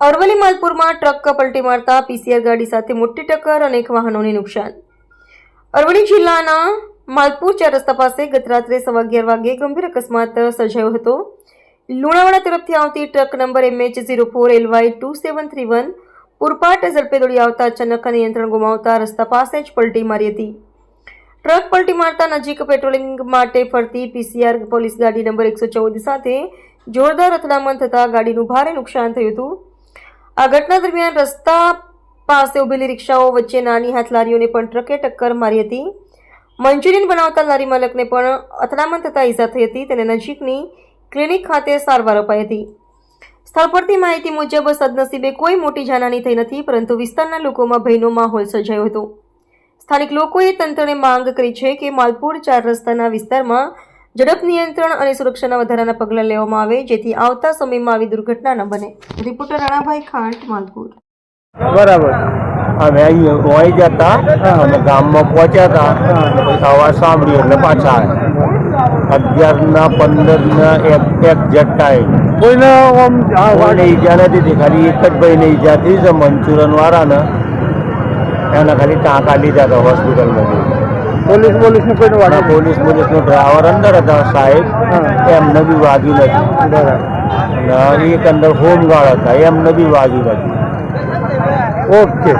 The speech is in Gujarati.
અરવલ્લી માલપુરમાં ટ્રક પલટી મારતા પીસીઆર ગાડી સાથે મોટી ટક્કર અનેક વાહનોને નુકસાન. અરવલી જિલ્લાના માલપુર ચાર રસ્તા પાસે ગત રાત્રે સવા અગિયાર વાગે ગંભીર અકસ્માત સર્જાયો હતો. લુણાવાડા તરફથી આવતી truck number MH zero four LY two seven three one પૂરપાટ ઝડપે દોડી આવતા અચાનક નિયંત્રણ ગુમાવતા રસ્તા પાસે જ પલટી મારી હતી. ટ્રક પલટી મારતા નજીક પેટ્રોલિંગ માટે ફરતી પીસીઆર પોલીસ ગાડી નંબર એકસો ચૌદ સાથે જોરદાર અથડામણ થતાં ગાડીનું ભારે નુકસાન થયું હતું. આ ઘટના દરમિયાન રસ્તા પાસે ઉભેલી રિક્ષાઓ વચ્ચે નાની હાથ લારીઓને પણ ટ્રકે ટક્કર મારી હતી. મંચુરિયન બનાવતા લારી માલકને પણ અથડામણ થતાં ઈજા થઈ હતી. તેને નજીકની ક્લિનિક ખાતે સારવાર અપાઈ હતી. સ્થળ પરથી માહિતી મુજબ સદનસીબે કોઈ મોટી જાનહાની થઈ નથી, પરંતુ વિસ્તારના લોકોમાં ભયનો માહોલ સર્જાયો હતો. સ્થાનિક લોકોએ તંત્રને માંગ કરી છે કે માલપુર ચાર રસ્તાના વિસ્તારમાં ઝડપ નિયંત્રણ અને સુરક્ષાના વધારાના પગલાં લેવામાં આવે, જેથી આવતા સમયમાં આવી દુર્ઘટના ન બને. રિપોર્ટર રાણાભાઈ ખાંટ, માલપુર. બરાબર. અમે અહીંયા વહી જતા, અમે ગામમાં પહોંચ્યા હતા અવાજ સાંભળી એટલે પાછા આવ્યા. અગિયારના પંદરના એક એક જટ્ટાએ કોઈને આમ ઈજા નથી થઈ ખાલી એક જ ભાઈને ઈજા થઈ છે, મંચુરન વાળાને. એના ખાલી ટાંકા લીધા હતા હોસ્પિટલમાં પોલીસ પોલીસને કોઈને અને વાગે પોલીસ પોલીસનો ડ્રાઈવર અંદર હતા સાહેબ એમને બી વાગ્યું નથી બરાબર અને એક અંદર હોમગાર્ડ હતા એમને બી વાગ્યું નથી ઓકે